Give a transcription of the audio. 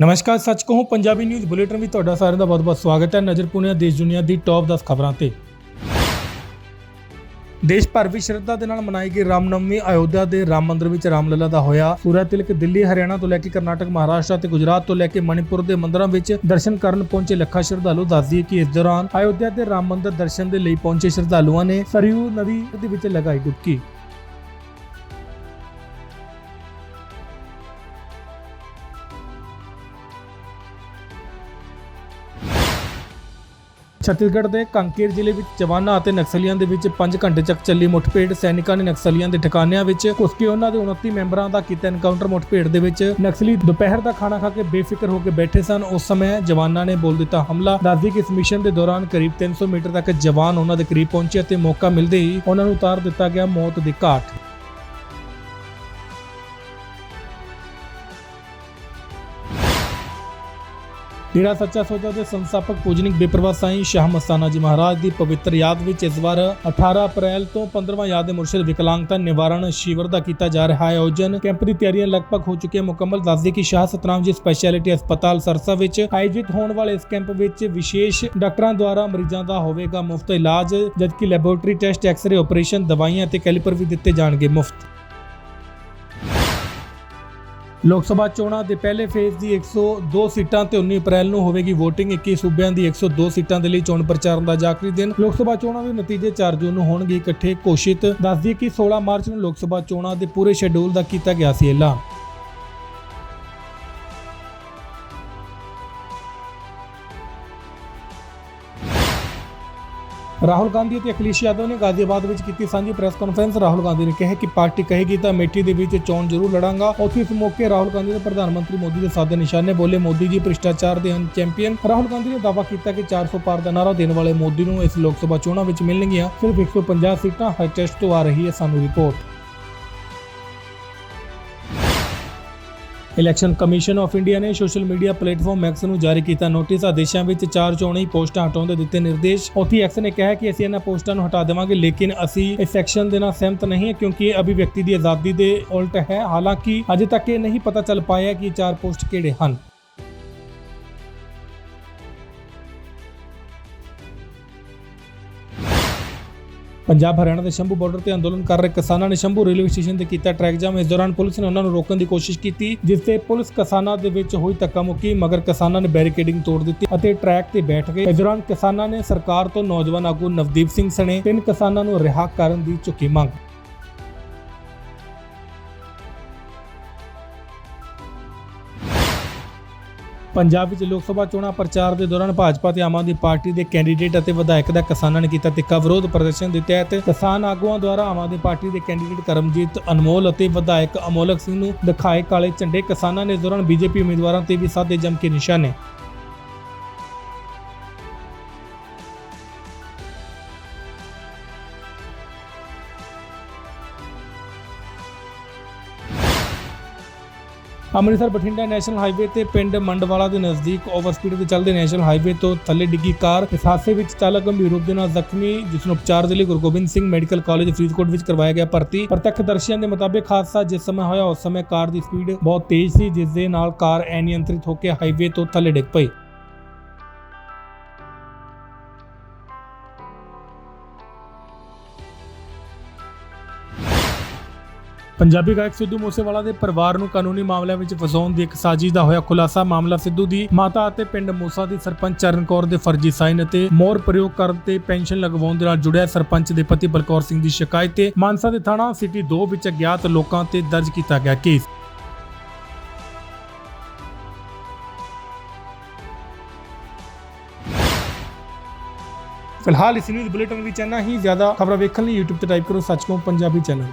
ਨਮਸਕਾਰ, ਸੱਚ ਕਹੂੰ, ਪੰਜਾਬੀ ਨਿਊਜ਼ ਬੁਲੇਟਿਨ ਵਿੱਚ ਤੁਹਾਡਾ ਸਾਰਿਆਂ ਦਾ ਬਹੁਤ-ਬਹੁਤ ਸਵਾਗਤ ਹੈ। ਨਜ਼ਰ ਪੁਣੇ ਦੇਸ਼ ਦੁਨੀਆ ਦੀ ਟੌਪ 10 ਖਬਰਾਂ ਤੇ। ਦੇਸ਼ ਭਰ ਵਿੱਚ ਸ਼ਰਧਾ ਦੇ ਨਾਲ ਮਨਾਈ ਗਈ ਰਾਮਨਵਮੀ। ਅਯੋਧਿਆ ਦੇ ਰਾਮ ਮੰਦਿਰ ਵਿੱਚ ਰਾਮਲਲਾ ਦਾ ਹੋਇਆ। ਸੂਰਜ ਤਿਲਕ ਦਿੱਲੀ, ਹਰਿਆਣਾ ਤੋਂ ਲੈ ਕੇ ਕਰਨਾਟਕ, ਮਹਾਰਾਸ਼ਟਰ ਤੇ ਗੁਜਰਾਤ ਤੋਂ ਲੈ ਕੇ ਮਣੀਪੁਰ ਦੇ ਮੰਦਰਾਂ ਵਿੱਚ ਦਰਸ਼ਨ ਕਰਨ ਪਹੁੰਚੇ ਲੱਖਾਂ ਸ਼ਰਧਾਲੂ। ਦੱਸਦੀ ਹੈ ਕਿ ਇਸ ਦੌਰਾਨ ਅਯੋਧਿਆ ਦੇ ਰਾਮ ਮੰਦਿਰ ਦਰਸ਼ਨ ਦੇ ਲਈ ਪਹੁੰਚੇ ਸ਼ਰਧਾਲੂਆਂ ਨੇ ਸਰਯੂ ਨਦੀ ਦੇ ਵਿੱਚ ਲਗਾਈ ਡੁਬਕੀ। ਛੱਤੀਸਗੜ੍ਹ ਦੇ ਕੰਕੇਰ ਜ਼ਿਲ੍ਹੇ ਵਿੱਚ ਜਵਾਨਾਂ ਅਤੇ ਨਕਸਲੀਆਂ ਦੇ ਵਿੱਚ 5 ਘੰਟੇ ਤੱਕ ਚੱਲੀ ਮੁੱਠਭੇੜ, ਸੈਨਿਕਾਂ ਨੇ ਨਕਸਲੀਆਂ ਦੇ ਠਿਕਾਣਿਆਂ ਵਿੱਚ ਘੁਸ ਕੇ ਉਹਨਾਂ ਦੇ 29 ਮੈਂਬਰਾਂ ਦਾ ਕੀਤਾ ਐਨਕਾਊਂਟਰ ਮੁੱਠਭੇੜ ਦੇ ਵਿੱਚ। ਨਕਸਲੀ ਦੁਪਹਿਰ ਦਾ ਖਾਣਾ ਖਾ ਕੇ ਬੇਫਿਕਰ ਹੋ ਕੇ ਬੈਠੇ ਸਨ। ਉਸ ਸਮੇਂ ਜਵਾਨਾਂ ਨੇ ਬੋਲ ਦਿੱਤਾ, ਹਮਲਾ! ਦੱਸਦੀ ਕਿ ਇਸ ਮਿਸ਼ਨ ਦੇ ਦੌਰਾਨ ਕਰੀਬ 300 ਮੀਟਰ ਤੱਕ ਜਵਾਨ ਉਹਨਾਂ ਦੇ ਕਰੀਬ ਪਹੁੰਚੇ ਅਤੇ ਮੌਕਾ ਮਿਲਦੇ ਹੀ ਉਹਨਾਂ ਨੂੰ ਉਤਾਰ ਦਿੱਤਾ ਗਿਆ ਮੌਤ ਦੀ ਘਾਟ। ਡੇਰਾ ਸੱਚਾ ਸੌਦਾ ਦੇ ਸੰਸਥਾਪਕ ਪੂਜਨਿਕ ਬੇਪਰਵਾਹ ਸਾਈਂ ਸ਼ਾਹ ਮਸਤਾਨਾ ਜੀ ਮਹਾਰਾਜ ਦੀ ਪਵਿੱਤਰ ਯਾਦ ਵਿੱਚ ਇਸ ਵਾਰ 18 ਅਪ੍ਰੈਲ ਤੋਂ 15ਵਾਂ ਯਾਦ ਦੇ ਮੁਰਸ਼ਿਦ ਵਿਕਲਾਂਗਤਾ ਨਿਵਾਰਣ ਸ਼ਿਵਰ ਦਾ ਕੀਤਾ ਜਾ ਰਿਹਾ ਹੈ ਆਯੋਜਨ। ਕੈਂਪ ਦੀ ਤਿਆਰੀਆਂ ਲਗਭਗ ਹੋ ਚੁੱਕੀਆਂ। ਮੁਕੰਮਲ ਦੱਸਦੀ ਕਿ ਸ਼ਾਹ ਸਤਨਾਮ ਜੀ ਸਪੈਸ਼ਲਿਟੀ ਹਸਪਤਾਲ ਸਰਸਾ ਵਿੱਚ ਆਯੋਜਿਤ ਹੋਣ ਵਾਲੇ ਇਸ ਕੈਂਪ ਵਿੱਚ ਵਿਸ਼ੇਸ਼ ਡਾਕਟਰਾਂ ਦੁਆਰਾ ਮਰੀਜ਼ਾਂ ਦਾ ਹੋਵੇਗਾ ਮੁਫਤ ਇਲਾਜ, ਜਦਕਿ ਲੈਬੋਰੇਟਰੀ ਟੈਸਟ, ਐਕਸ-ਰੇ, ਆਪਰੇਸ਼ਨ, ਦਵਾਈਆਂ ਅਤੇ ਕੈਲੀਪਰ ਵੀ ਦਿੱਤੇ ਜਾਣਗੇ ਮੁਫਤ। ਲੋਕ ਸਭਾ ਚੋਣਾਂ ਦੇ ਪਹਿਲੇ ਫੇਜ਼ ਦੀ 102 ਸੀਟਾਂ ਤੇ 19 ਅਪ੍ਰੈਲ ਨੂੰ ਹੋਵੇਗੀ VOTING 21 ਸੂਬਿਆਂ ਦੀ 102 ਸੀਟਾਂ ਦੇ ਲਈ ਚੋਣ ਪ੍ਰਚਾਰ ਦਾ ਆਖਰੀ ਦਿਨ। ਲੋਕ ਸਭਾ ਚੋਣਾਂ ਦੇ ਨਤੀਜੇ 4 ਜੂਨ ਨੂੰ ਹੋਣਗੇ ਇਕੱਠੇ, ਘੋਸ਼ਿਤ। ਦੱਸਦੀ ਕਿ 16 ਮਾਰਚ ਨੂੰ ਲੋਕ ਸਭਾ ਚੋਣਾਂ ਦੇ ਪੂਰੇ ਸ਼ੈਡਿਊਲ ਦਾ ਕੀਤਾ ਗਿਆ ਸੀ ਐਲਾਨ। ਰਾਹੁਲ ਗਾਂਧੀ ਅਤੇ ਅਖਿਲੇਸ਼ ਯਾਦਵ ਨੇ ਗਾਜ਼ੀਆਬਾਦ ਵਿੱਚ ਕੀਤੀ ਸਾਂਝੀ ਪ੍ਰੈਸ ਕਾਨਫਰੰਸ ਰਾਹੁਲ ਗਾਂਧੀ ਨੇ ਕਿਹਾ ਕਿ ਪਾਰਟੀ ਕਹੇਗੀ ਤਾਂ ਮੇਠੀ ਦੇ ਵਿੱਚ ਚੋਣ ਜ਼ਰੂਰ ਲੜਾਂਗਾ। ਉੱਥੇ ਇਸ ਮੌਕੇ ਰਾਹੁਲ ਗਾਂਧੀ ਨੇ ਪ੍ਰਧਾਨ ਮੰਤਰੀ ਮੋਦੀ ਦੇ ਸਾਦੇ ਨਿਸ਼ਾਨੇ ਬੋਲੇ। ਮੋਦੀ ਜੀ ਭ੍ਰਿਸ਼ਟਾਚਾਰ ਦੇ ਹਨ ਚੈਂਪੀਅਨ। ਰਾਹੁਲ ਗਾਂਧੀ ਨੇ ਦਾਅਵਾ ਕੀਤਾ ਕਿ 400 ਪਾਰ ਦਾ ਨਾਰਾ ਦੇਣ ਵਾਲੇ ਮੋਦੀ ਨੂੰ ਇਸ ਲੋਕ ਸਭਾ ਚੋਣਾਂ ਵਿੱਚ ਮਿਲਣਗੀਆਂ। ਸਿਰਫ 150 ਸੀਟਾਂ ਹਾਈ ਟੈਸਟ ਤੋਂ ਆ ਰਹੀ ਹੈ ਸਾਨੂੰ report. Election commission of India ਨੇ ਸੋਸ਼ਲ ਮੀਡੀਆ ਪਲੇਟਫਾਰਮ ਐਕਸ ਨੂੰ ਜਾਰੀ ਕੀਤਾ ਨੋਟਿਸ। ਆਦੇਸ਼ਾਂ ਵਿੱਚ ਚਾਰ ਚੋਣੀ ਪੋਸਟਾਂ ਹਟਾਉਣ ਦੇ ਦਿੱਤੇ ਨਿਰਦੇਸ਼। ਉੱਥੇ ਐਕਸ ਨੇ ਕਿਹਾ ਕਿ ਅਸੀਂ ਇਹਨਾਂ ਪੋਸਟਾਂ ਨੂੰ ਹਟਾ ਦੇਵਾਂਗੇ, ਲੇਕਿਨ ਅਸੀਂ ਇਸ ਐਕਸ਼ਨ ਦੇ ਨਾਲ ਸਹਿਮਤ ਨਹੀਂ ਹਾਂ ਕਿਉਂਕਿ ਇਹ ਅਭਿਵਿਅਕਤੀ ਦੀ ਆਜ਼ਾਦੀ ਦੇ ਉਲਟ ਹੈ। ਹਾਲਾਂਕਿ ਅਜੇ ਤੱਕ ਇਹ ਨਹੀਂ ਪਤਾ ਚੱਲ ਪਾਇਆ ਕਿ ਇਹ ਚਾਰ ਪੋਸਟ ਕਿਹੜੇ ਹਨ। ਪੰਜਾਬ ਹਰਿਆਣਾ ਦੇ ਸ਼ੰਭੂ ਬਾਰਡਰ ਤੇ ਅੰਦੋਲਨ ਕਰ ਰਹੇ ਕਿਸਾਨਾਂ ਨੇ ਸ਼ੰਭੂ ਰੇਲਵੇ ਸਟੇਸ਼ਨ ਤੇ ਕੀਤਾ ਟਰੈਕ ਜਾਮ। ਇਸ ਦੌਰਾਨ ਪੁਲਿਸ ਨੇ ਉਹਨਾਂ ਨੂੰ ਰੋਕਣ ਦੀ ਕੋਸ਼ਿਸ਼ ਕੀਤੀ, ਜਿਸ ਤੇ ਪੁਲਿਸ ਕਿਸਾਨਾਂ ਦੇ ਵਿੱਚ ਹੋਈ ਧੱਕਾ ਮੁੱਕੀ, ਮਗਰ ਕਿਸਾਨਾਂ ਨੇ ਬੈਰੀਕੇਡਿੰਗ ਤੋੜ ਦਿੱਤੀ ਅਤੇ ਟਰੈਕ ਤੇ ਬੈਠ ਗਏ। ਇਸ ਦੌਰਾਨ ਕਿਸਾਨਾਂ ਨੇ ਸਰਕਾਰ ਤੋਂ ਨੌਜਵਾਨ ਆਗੂ ਨਵਦੀਪ ਸਿੰਘ ਸਣੇ ਤਿੰਨ ਕਿਸਾਨਾਂ ਨੂੰ ਰਿਹਾ ਕਰਨ ਦੀ ਚੁੱਕੀ ਮੰਗ। ਪੰਜਾਬ ਵਿੱਚ ਲੋਕ ਸਭਾ ਚੋਣਾਂ ਪ੍ਰਚਾਰ ਦੇ ਦੌਰਾਨ ਭਾਜਪਾ ਤੇ ਆਮ ਆਦਮੀ ਪਾਰਟੀ ਦੇ ਕੈਂਡੀਡੇਟ ਅਤੇ ਵਿਧਾਇਕ ਦਾ ਕਿਸਾਨਾਂ ਨੇ ਕੀਤਾ ਤਿੱਖਾ ਵਿਰੋਧ ਪ੍ਰਦਰਸ਼ਨ ਦੇ ਤਹਿਤ ਕਿਸਾਨ ਆਗੂਆਂ ਦੁਆਰਾ ਆਮ ਆਦਮੀ ਪਾਰਟੀ ਦੇ ਕੈਂਡੀਡੇਟ ਕਰਮਜੀਤ ਅਨਮੋਲ ਅਤੇ ਵਿਧਾਇਕ ਅਮੋਲਕ ਸਿੰਘ ਨੂੰ ਦਿਖਾਏ ਕਾਲੇ ਝੰਡੇ ਕਿਸਾਨਾਂ ਨੇ ਇਸ ਦੌਰਾਨ ਬੀਜੇਪੀ ਉਮੀਦਵਾਰਾਂ ਤੇ ਵੀ ਸਾਦੇ ਜੰਮ ਕੇ ਨਿਸ਼ਾਨੇ। ਅੰਮ੍ਰਿਤਸਰ ਬਠਿੰਡਾ ਨੈਸ਼ਨਲ ਹਾਈਵੇ ਤੇ ਪਿੰਡ ਮੰਡਵਾਲਾ ਦੇ ਨਜ਼ਦੀਕ ਓਵਰਸਪੀਡ ਤੇ ਚੱਲਦੇ ਨੈਸ਼ਨਲ ਹਾਈਵੇ ਤੋਂ ਥੱਲੇ ਡਿੱਗੀ ਕਾਰ ਇਸ ਹਾਦਸੇ ਵਿੱਚ ਚਾਲਕ ਗੰਭੀਰ ਰੂਪ ਦੇ ਨਾਲ ਜ਼ਖਮੀ, ਜਿਸ ਨੂੰ ਉਪਚਾਰ ਦੇ ਲਈ ਗੁਰੂ ਗੋਬਿੰਦ ਸਿੰਘ ਮੈਡੀਕਲ ਕਾਲਜ ਫਰੀਦਕੋਟ ਵਿੱਚ ਕਰਵਾਇਆ ਗਿਆ ਭਰਤੀ। ਪ੍ਰਤੱਖਦਰਸ਼ੀਆਂ ਦੇ ਮੁਤਾਬਿਕ ਹਾਦਸਾ ਜਿਸ ਸਮੇਂ ਹੋਇਆ ਉਸ ਸਮੇਂ ਕਾਰ ਦੀ ਸਪੀਡ ਬਹੁਤ ਤੇਜ਼ ਸੀ, ਜਿਸ ਦੇ ਨਾਲ ਕਾਰ ਅਨਿਯੰਤਰਿਤ ਹੋ ਕੇ ਹਾਈਵੇ ਤੋਂ ਥੱਲੇ ਡਿੱਗ ਪਈ। ਪੰਜਾਬੀ ਗਾਇਕ ਸਿੱਧੂ ਮੂਸੇਵਾਲਾ ਦੇ ਪਰਿਵਾਰ ਨੂੰ ਕਾਨੂੰਨੀ ਮਾਮਲਿਆਂ ਵਿੱਚ ਫਸਾਉਣ ਦੀ ਇੱਕ ਸਾਜ਼ਿਸ਼ ਦਾ ਹੋਇਆ ਖੁਲਾਸਾ। ਮਾਮਲਾ ਸਿੱਧੂ ਦੀ ਮਾਤਾ ਅਤੇ ਪਿੰਡ ਮੂਸਾ ਦੀ ਸਰਪੰਚ ਚਰਨ ਕੌਰ ਦੇ ਫਰਜ਼ੀ ਸਾਈਨ ਅਤੇ ਮੋਹਰ ਪ੍ਰਯੋਗ ਕਰਨ ਤੇ ਪੈਨਸ਼ਨ ਲਗਵਾਉਣ ਦੇ ਨਾਲ ਜੁੜਿਆ ਸਰਪੰਚ ਦੇ ਪਤੀ ਬਲਕੌਰ ਸਿੰਘ ਦੀ ਸ਼ਿਕਾਇਤ ਤੇ ਮਾਨਸਾ ਦੇ ਥਾਣਾ ਸਿਟੀ 2 ਵਿੱਚ ਅਗਿਆਤ ਲੋਕਾਂ ਤੇ ਦਰਜ ਕੀਤਾ ਗਿਆ ਕੇਸ। ਫਿਲਹਾਲ ਇਸ ਨਿਊਜ਼ ਬੁਲੇਟਿਨ ਵਿੱਚ ਇੰਨਾ ਹੀ। ਜ਼ਿਆਦਾ ਖਬਰਾਂ ਵੇਖਣ ਲਈ YouTube ਤੇ ਟਾਈਪ ਕਰੋ ਸੱਚਮੁੱਚ ਪੰਜਾਬੀ ਚੈਨਲ।